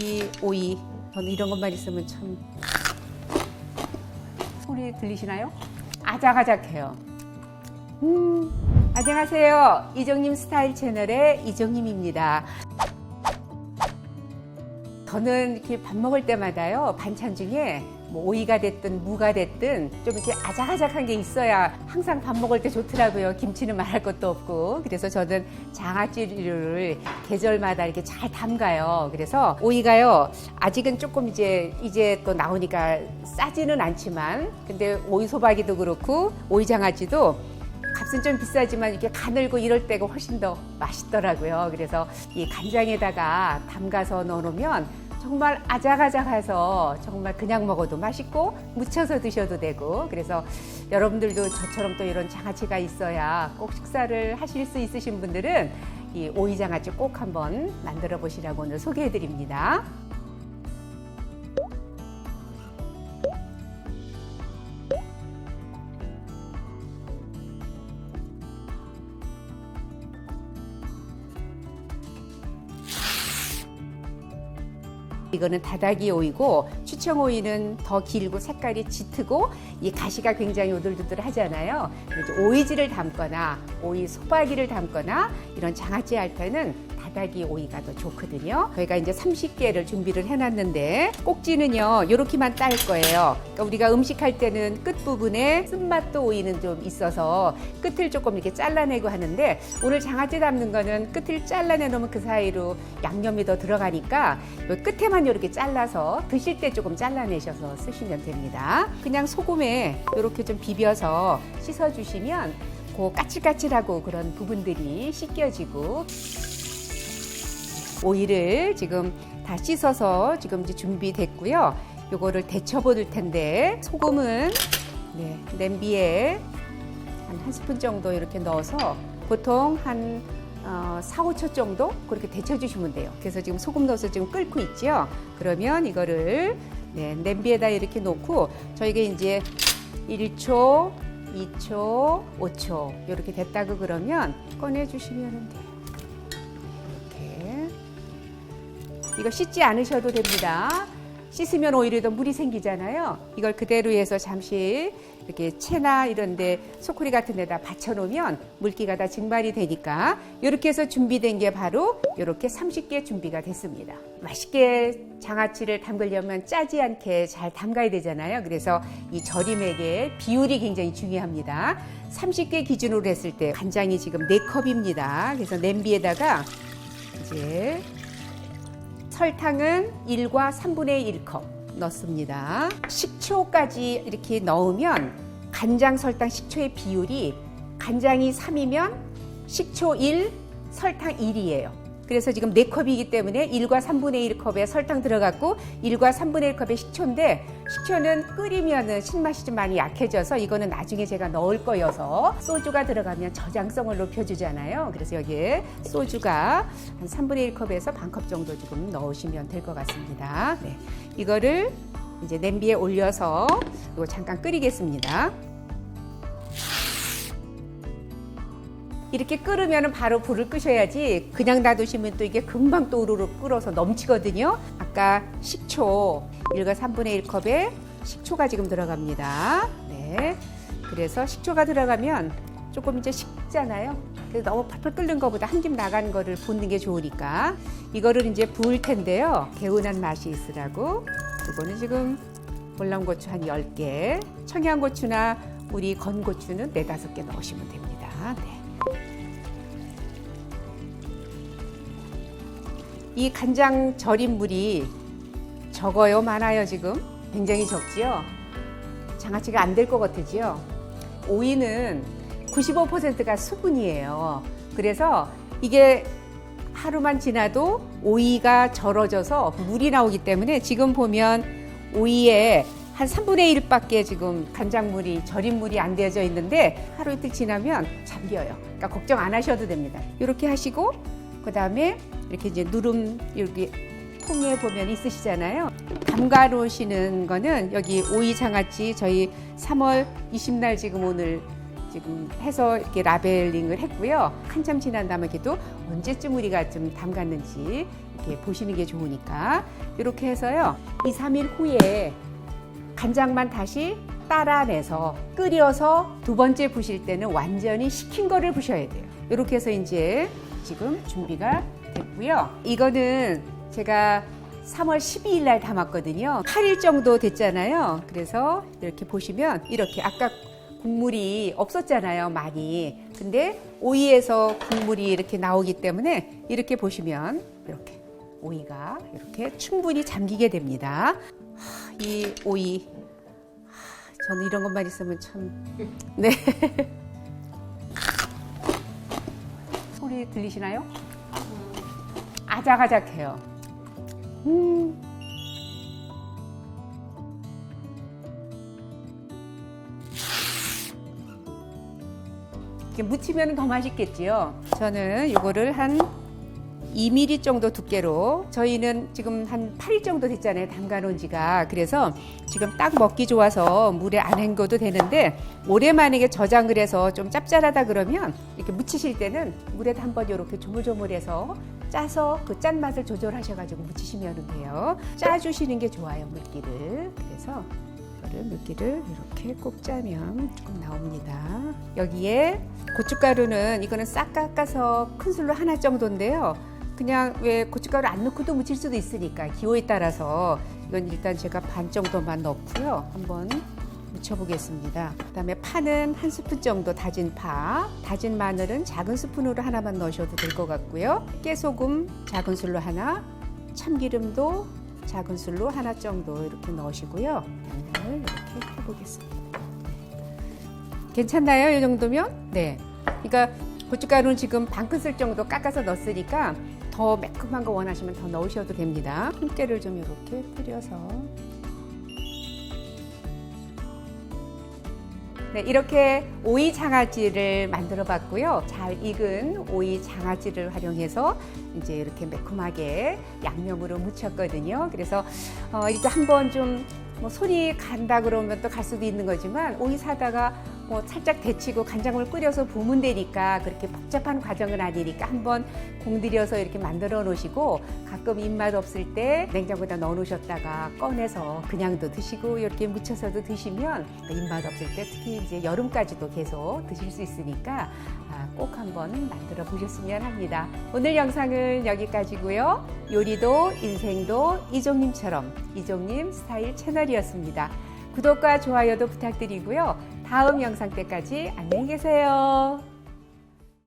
이 오이 저는 이런 것만 있으면 참 소리 들리시나요? 아작아작해요. 음, 안녕하세요. 이정님 스타일 채널의 이정님입니다. 저는 이렇게 밥 먹을 때마다요 반찬 중에 뭐 오이가 됐든 무가 됐든 좀 이렇게 아작아작한 게 있어야 항상 밥 먹을 때 좋더라고요. 김치는 말할 것도 없고. 그래서 저는 장아찌를 계절마다 이렇게 잘 담가요. 그래서 오이가요 아직은 조금 이제 이제 또 나오니까 싸지는 않지만 근데 오이 소박이도 그렇고 오이 장아찌도 값은 좀 비싸지만 이렇게 가늘고 이럴 때가 훨씬 더 맛있더라고요. 그래서 이 간장에다가 담가서 넣어놓으면 정말 아작아작해서 정말 그냥 먹어도 맛있고 무쳐서 드셔도 되고 그래서 여러분들도 저처럼 또 이런 장아찌가 있어야 꼭 식사를 하실 수 있으신 분들은 이 오이 장아찌 꼭 한번 만들어 보시라고 오늘 소개해 드립니다. 이거는 다다기 오이고 추청 오이는 더 길고 색깔이 짙고 이 가시가 굉장히 오들두들 하잖아요. 오이지를 담거나 오이 소박이를 담거나 이런 장아찌 할 때는 다다기 오이가 더 좋거든요. 저희가 이제 30개를 준비를 해놨는데 꼭지는요 이렇게만 딸 거예요. 그러니까 우리가 음식할 때는 끝 부분에 쓴맛도 오이는 좀 있어서 끝을 조금 이렇게 잘라내고 하는데 오늘 장아찌 담는 거는 끝을 잘라내 놓으면 그 사이로 양념이 더 들어가니까 요 끝에만 이렇게 잘라서 드실 때 조금 잘라내셔서 쓰시면 됩니다. 그냥 소금에 이렇게 좀 비벼서 씻어 주시면 그 까칠까칠하고 그런 부분들이 씻겨지고 오이를 지금 다 씻어서 지금 이제 준비됐고요. 요거를 데쳐 볼 텐데 소금은 네, 냄비에 한한 스푼 정도 이렇게 넣어서 보통 한 어, 4, 5초 정도 그렇게 데쳐주시면 돼요. 그래서 지금 소금 넣어서 지금 끓고 있죠. 그러면 이거를 네, 냄비에다 이렇게 놓고 저희가 이제 1초, 2초, 5초 이렇게 됐다고 그러면 꺼내주시면 돼요. 이거 씻지 않으셔도 됩니다. 씻으면 오히려 더 물이 생기잖아요. 이걸 그대로 해서 잠시 이렇게 채나 이런데 소쿠리 같은 데다 받쳐놓으면 물기가 다 증발이 되니까 이렇게 해서 준비된 게 바로 이렇게 30개 준비가 됐습니다. 맛있게 장아찌를 담그려면 짜지 않게 잘 담가야 되잖아요. 그래서 이 절임액의 비율이 굉장히 중요합니다. 30개 기준으로 했을 때 간장이 지금 4컵입니다. 그래서 냄비에다가 이제 설탕은 1과 3분의 1컵 넣습니다. 식초까지 이렇게 넣으면 간장, 설탕, 식초의 비율이 간장이 3이면 식초 1, 설탕 1이에요. 그래서 지금 4컵이기 때문에 1과 3분의 1컵에 설탕 들어갔고 1과 3분의 1컵의 식초인데 식초는 끓이면 신맛이 좀 많이 약해져서 이거는 나중에 제가 넣을 거여서 소주가 들어가면 저장성을 높여주잖아요. 그래서 여기에 소주가 한 3분의 1컵에서 반 컵 정도 지금 넣으시면 될 것 같습니다. 네. 이거를 이제 냄비에 올려서 이거 잠깐 끓이겠습니다. 이렇게 끓으면 바로 불을 끄셔야지 그냥 놔두시면 또 이게 금방 또 우르르 끓어서 넘치거든요. 아까 식초 1과 3분의 1컵에 식초가 지금 들어갑니다. 네. 그래서 식초가 들어가면 조금 이제 식잖아요. 그래서 너무 펄펄 끓는 것보다 한 김 나간 거를 붓는 게 좋으니까 이거를 이제 부을 텐데요. 개운한 맛이 있으라고 이거는 지금 월남고추 한 10개, 청양고추나 우리 건고추는 4, 5개 넣으시면 됩니다. 네. 이 간장 절인 물이 적어요, 많아요, 지금? 굉장히 적지요? 장아찌가 안 될 것 같으지요? 오이는 95%가 수분이에요. 그래서 이게 하루만 지나도 오이가 절어져서 물이 나오기 때문에 지금 보면 오이에 한 3분의 1밖에 지금 간장물이 절인 물이 안 되어져 있는데 하루 이틀 지나면 잠겨요. 그러니까 걱정 안 하셔도 됩니다. 이렇게 하시고 그 다음에 이렇게 이제 누름 여기 통에 보면 있으시잖아요. 담가 놓으시는 거는 여기 오이 장아찌 저희 3월 20날 지금 오늘 지금 해서 이렇게 라벨링을 했고요. 한참 지난 다음에도 언제쯤 우리가 좀 담갔는지 이렇게 보시는 게 좋으니까 이렇게 해서요. 2, 3일 후에 간장만 다시 따라내서 끓여서 두 번째 부실 때는 완전히 식힌 거를 부셔야 돼요. 이렇게 해서 이제 지금 준비가 됐고요. 이거는 제가 3월 12일 날 담았거든요. 8일 정도 됐잖아요. 그래서 이렇게 보시면 이렇게 아까 국물이 없었잖아요. 많이. 근데 오이에서 국물이 이렇게 나오기 때문에 이렇게 보시면 이렇게 오이가 이렇게 충분히 잠기게 됩니다. 하, 이 오이 하, 저는 이런 것만 있으면 참 네. 소리 들리시나요? 아작아작해요. 음. 이렇게 무치면 더 맛있겠지요. 저는 이거를 한 2mm 정도 두께로 저희는 지금 한 8일 정도 됐잖아요 담가 놓은 지가 그래서 지금 딱 먹기 좋아서 물에 안 헹궈도 되는데 오래 만약에 저장을 해서 좀 짭짤하다 그러면 이렇게 무치실 때는 물에다 한번 이렇게 조물조물해서 짜서 그 짠맛을 조절하셔가지고 무치시면 돼요 짜주시는 게 좋아요 물기를 그래서 이거를 물기를 이렇게 꼭 짜면 조금 나옵니다. 여기에 고춧가루는 이거는 싹 깎아서 큰 술로 하나 정도인데요. 그냥 왜 고춧가루 안 넣고도 무칠 수도 있으니까 기호에 따라서 이건 일단 제가 반 정도만 넣고요. 한번 묻혀보겠습니다. 그다음에 파는 한 스푼 정도 다진 파, 다진 마늘은 작은 스푼으로 하나만 넣으셔도 될 것 같고요. 깨소금 작은 술로 하나, 참기름도 작은 술로 하나 정도 이렇게 넣으시고요. 양념을 이렇게 해보겠습니다. 괜찮나요? 이 정도면? 네. 그러니까 고춧가루는 지금 반 큰술 정도 깎아서 넣었으니까 더 매콤한 거 원하시면 더 넣으셔도 됩니다. 통깨를 좀 이렇게 뿌려서 네, 이렇게 오이 장아찌를 만들어 봤고요. 잘 익은 오이 장아찌를 활용해서 이제 이렇게 매콤하게 양념으로 무쳤거든요. 그래서 어, 이렇게 한번 좀 뭐 손이 간다 그러면 또 갈 수도 있는 거지만 오이 사다가 뭐 살짝 데치고 간장을 끓여서 부으면 되니까 그렇게 복잡한 과정은 아니니까 한번 공들여서 이렇게 만들어 놓으시고 가끔 입맛 없을 때 냉장고에다 넣어 놓으셨다가 꺼내서 그냥도 드시고 이렇게 무쳐서도 드시면 입맛 없을 때 특히 이제 여름까지도 계속 드실 수 있으니까 아, 꼭 한번 만들어 보셨으면 합니다. 오늘 영상은 여기까지고요. 요리도 인생도 이종님처럼 이종님 스타일 채널이었습니다. 구독과 좋아요도 부탁드리고요. 다음 영상 때까지 안녕히 계세요.